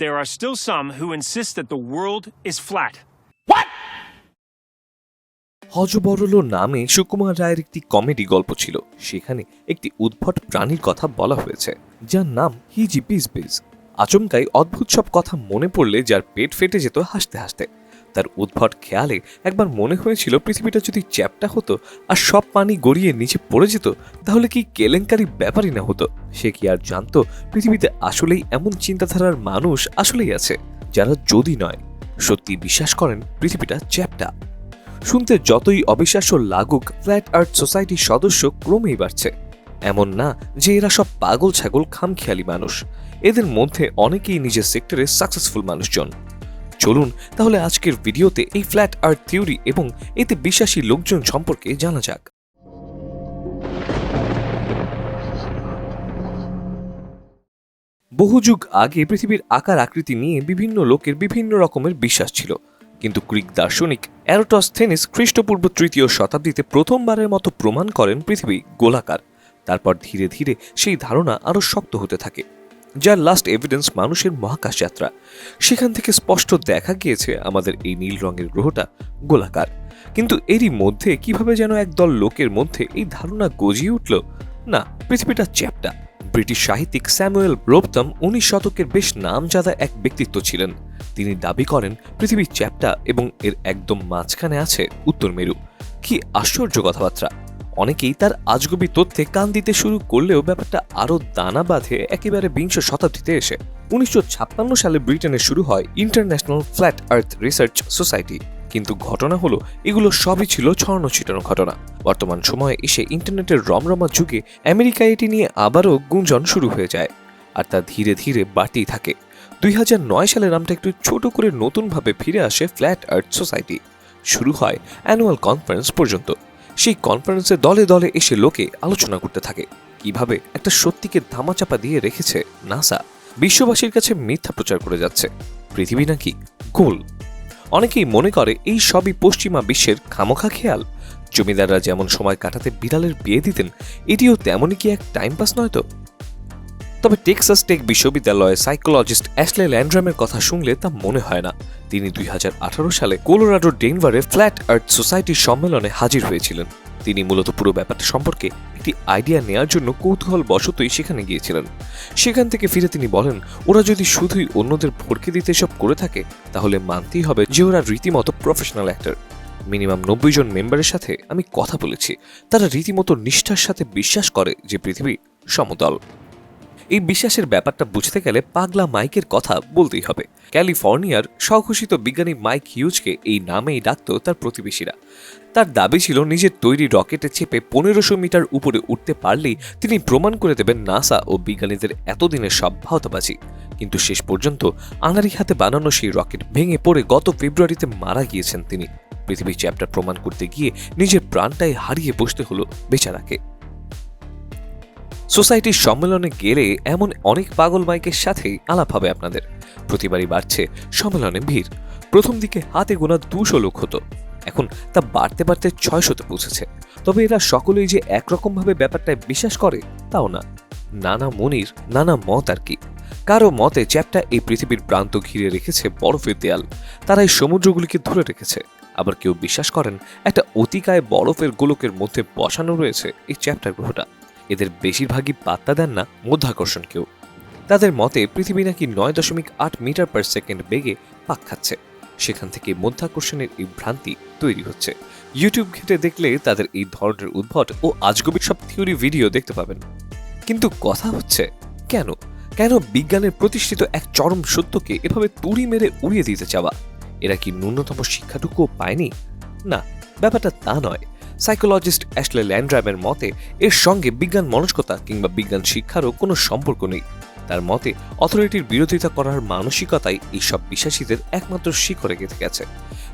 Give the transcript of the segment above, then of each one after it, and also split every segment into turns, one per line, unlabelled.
there are still some who insist that the world is flat. What?
হজবরল নামে সুকুমার রায়ের একটি comedy গল্প ছিল সেখানে একটি উদ্ভট প্রাণীর কথা বলা হয়েছে যার নাম হিজি পিস পিস আচমকাই অদ্ভুত সব কথা মনে পড়লে যার পেট ফেটে যেত হাসতে হাসতে তার উদ্ভট খেয়ালে একবার মনে হয়েছিল পৃথিবীটা যদি চ্যাপটা হতো আর সব পানি গড়িয়ে নিচে পড়ে যেত, তাহলে কি কেলেঙ্কারি ব্যাপারই না হতো? সে কি আর জানতো পৃথিবীতে আসলেই এমন চিন্তাধারার মানুষ আসলেই আছে, যারা যদি নয়। সত্যি বিশ্বাস করেন, পৃথিবীটা চ্যাপটা। শুনতে যতই অবিশ্বাস্য লাগুক, ফ্ল্যাট আর্থ সোসাইটির সদস্য ক্রমেই বাড়ছে। এমন না যে এরা সব পাগল ছাগল খামখেয়ালি মানুষ। এদের মধ্যে অনেকেই নিজের সেক্টরে সাকসেসফুল মানুষজন। চলুন তাহলে আজকের ভিডিওতে এই ফ্ল্যাট আর্থ থিওরি এবং এতে বিশ্বাসী লোকজন সম্পর্কে জানা যাক। বহু যুগ আগে পৃথিবীর আকার আকৃতি নিয়ে বিভিন্ন লোকের বিভিন্ন রকমের বিশ্বাস ছিল। কিন্তু গ্রিক দার্শনিক অ্যারোটসথেনিস খ্রিস্টপূর্ব তৃতীয় শতাব্দীতে প্রথমবারের মতো প্রমাণ করেন পৃথিবী গোলাকার। তারপর ধীরে ধীরে সেই ধারণা আরও শক্ত হতে থাকে। যার লাস্ট এভিডেন্স মানুষের মহাকাশ যাত্রা। সেখান থেকে স্পষ্ট দেখা গিয়েছে আমাদের এই নীল রঙের গ্রহটা গোলাকার। কিন্তু এরই মধ্যে কীভাবে যেন একদল লোকের মধ্যে এই ধারণা গজিয়ে উঠল, না, পৃথিবীটা চ্যাপটা। ব্রিটিশ সাহিত্যিক স্যামুয়েল রোবতম উনিশ শতকের বেশ নামজাদা এক ব্যক্তিত্ব ছিলেন। তিনি দাবি করেন পৃথিবীর চ্যাপটা এবং এর একদম মাঝখানে আছে উত্তর মেরু। কি আশ্চর্য কথাবার্তা! অনেকেই তার আজগবি তথ্যে কান দিতে শুরু করলেও ব্যাপারটা আরও দানা বাঁধে একেবারে বিংশ শতাব্দীতে এসে। উনিশশো ছাপ্পান্ন সালে ব্রিটেনে শুরু হয় international flat earth research society. কিন্তু ঘটনা হলো, এগুলো সবই ছিল ছড়ানো ছিটানো ঘটনা। বর্তমান সময়ে এসে ইন্টারনেটের রমরমা যুগে আমেরিকায় এটি নিয়ে আবারও গুঞ্জন শুরু হয়ে যায় আর তা ধীরে ধীরে বাড়তেই থাকে। দুই হাজার নয় সালে নামটা একটু ছোট করে নতুনভাবে ফিরে আসে ফ্ল্যাট আর্থ সোসাইটি। শুরু হয় অ্যানুয়াল কনফারেন্স পর্যন্ত। সেই কনফারেন্সে দলে দলে এসে লোকে আলোচনা করতে থাকে। কীভাবে একটা সত্যিকে ধামাচাপা দিয়ে রেখেছে নাসা? বিশ্ববাসীর কাছে মিথ্যা প্রচার করে যাচ্ছে। পৃথিবী নাকি গোল অনেকেই মনে করে এই সবই পশ্চিমা বিশ্বের খামোখা খেয়াল। জমিদাররা যেমন সময় কাটাতে বিড়ালের বিয়ে দিতেন, এটিও তেমনই কি এক টাইম পাস নয় তো? তবে টেক্সাস টেক বিশ্ববিদ্যালয়ের সাইকোলজিস্ট অ্যাশলে ল্যান্ড্রামের কথা শুনলে তা মনে হয় না। তিনি দুই হাজার আঠারো সালে কোলোরাডোর ডেনভারে ফ্ল্যাট আর্থ সোসাইটির সম্মেলনে হাজির হয়েছিলেন। তিনি মূলত পুরো ব্যাপারটা সম্পর্কে একটি আইডিয়া নেয়ার জন্য কৌতূহল বশতই সেখানে গিয়েছিলেন। সেখান থেকে ফিরে তিনি বলেন, ওরা যদি শুধুই অন্যদের ভড়কে দিতে সব করে থাকে, তাহলে মানতেই হবে যে ওরা রীতিমতো প্রফেশনাল অ্যাক্টর। মিনিমাম নব্বই জন মেম্বারের সাথে আমি কথা বলেছি। তারা রীতিমতো নিষ্ঠার সাথে বিশ্বাস করে যে পৃথিবী সমতল। এই বিশ্বাসের ব্যাপারটা বুঝতে গেলে পাগলা মাইকের কথা বলতেই হবে। ক্যালিফোর্নিয়ার স্বঘোষিত বিজ্ঞানী মাইক হিউজকে এই নামেই ডাকত তার প্রতিবেশীরা। তার দাবি ছিল নিজের তৈরি রকেটে চেপে পনেরোশো মিটার উপরে উঠতে পারলেই তিনি প্রমাণ করে দেবেন নাসা ও বিজ্ঞানীদের এতদিনের সব ভাওতাবাজি কিন্তু শেষ পর্যন্ত আনারি হাতে বানানো সেই রকেট ভেঙে পড়ে গত ফেব্রুয়ারিতে মারা গিয়েছেন তিনি। পৃথিবীর চ্যাপ্টার প্রমাণ করতে গিয়ে নিজের প্রাণটাই হারিয়ে বসতে হলো বেচারাকে। সোসাইটির সম্মেলনে গেলে এমন অনেক পাগল মাইকের সাথেই আলাপ হবে আপনাদের। প্রতিবারই বাড়ছে সম্মেলনে ভিড়। প্রথম দিকে হাতে গোনা দুশো লোক হতো। এখন তা বাড়তে বাড়তে ছয়শতে পৌঁছেছে। তবে এরা সকলেই যে একরকমভাবে ব্যাপারটায় বিশ্বাস করে, তাও না। নানা মনির, নানা মত আর কি। কারও মতে চ্যাপটা এই পৃথিবীর প্রান্ত ঘিরে রেখেছে বরফের দেয়াল। তারা এই সমুদ্রগুলিকে ধরে রেখেছে। আবার কেউ বিশ্বাস করেন, একটা অতিকায় বরফের গোলকের মধ্যে বসানো রয়েছে এই চ্যাপ্টার গ্রহটা। এদের বেশিরভাগই পাত্তা দেন না মধ্যাকর্ষণ কেউ তাদের মতে পৃথিবী নাকি নয় দশমিক আট মিটার পার সেকেন্ড বেগে পাক খাচ্ছে। সেখান থেকে মধ্যাকর্ষণের এই ভ্রান্তি তৈরি হচ্ছে। ইউটিউব ঘেটে দেখলে তাদের এই ধরনের উদ্ভট ও আজগবি সব থিওরি ভিডিও দেখতে পাবেন। কিন্তু কথা হচ্ছে, কেন? কেন বিজ্ঞানের প্রতিষ্ঠিত এক চরম সত্যকে এভাবে তুড়ি মেরে উড়িয়ে দিতে চাওয়া? এরা কি ন্যূনতম শিক্ষাটুকুও পায়নি? না, ব্যাপারটা তা নয়। সাইকোলজিস্ট অ্যাশলে ল্যান্ড্রামের মতে, এর সঙ্গে বিজ্ঞান মনস্কতা কিংবা বিজ্ঞান শিক্ষারও কোনো সম্পর্ক নেই। তার মতে, অথরিটির বিরোধিতা করার মানসিকতাই এইসব বিশ্বাসীদের একমাত্র শিখরে গেঁথে গেছে।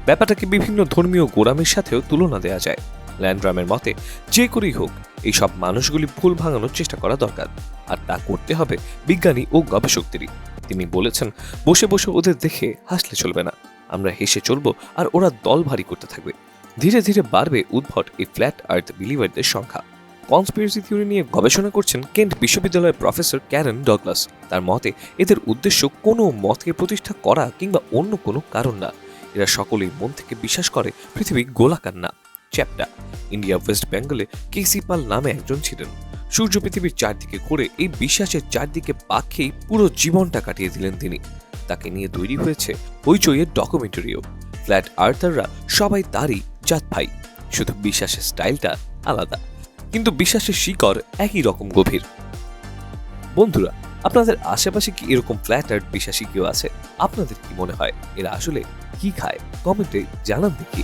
ব্যাপারটাকে বিভিন্ন ধর্মীয় গোড়ামের সাথেও তুলনা দেওয়া যায়। ল্যান্ড্রামের মতে, যে করেই হোক, এইসব মানুষগুলি ভুল ভাঙানোর চেষ্টা করা দরকার, আর তা করতে হবে বিজ্ঞানী ও গবেষকদেরই। তিনি বলেছেন, বসে বসে ওদের দেখে হাসলে চলবে না। আমরা হেসে চলবো, আর ওরা দল ভারী করতে থাকবে। ধীরে ধীরে বাড়বে উদ্ভট এই ফ্ল্যাট আর্থ বিলিভারদের সংখ্যা। কনস্পিরেসি থিওরি নিয়ে গবেষণা করছেন কেন্ট বিশ্ববিদ্যালয়ের প্রফেসর ক্যারেন ডগলাস তার মতে, এদের উদ্দেশ্য কোনো মতকে প্রতিষ্ঠা করা কিংবা অন্য কোনো কারণ না। এরা সকলেই মন থেকে বিশ্বাস করে পৃথিবী গোলাকার না। চ্যাপ্টা ইন্ডিয়া ওয়েস্ট বেঙ্গলে কেসি পাল নামে একজন ছিলেন। সূর্য পৃথিবীর চারদিকে করে এই বিশ্বাসের চারদিকে পাখেই পুরো জীবনটা কাটিয়ে দিলেন তিনি। তাকে নিয়ে তৈরি হয়েছে হইচইয়ের ডকুমেন্টারিও ফ্ল্যাট আর্থাররা সবাই তারই জাত ভাই, শুধু বিশ্বাসের স্টাইলটা আলাদা, কিন্তু বিশ্বাসের শিকড় একই রকম গভীর। বন্ধুরা, আপনাদের আশেপাশে কি এরকম ফ্ল্যাট আর্ট বিশ্বাসী কেউ আছে? আপনাদের কি মনে হয় এরা আসলে কি খায়? কমেন্টে জানান দেখি।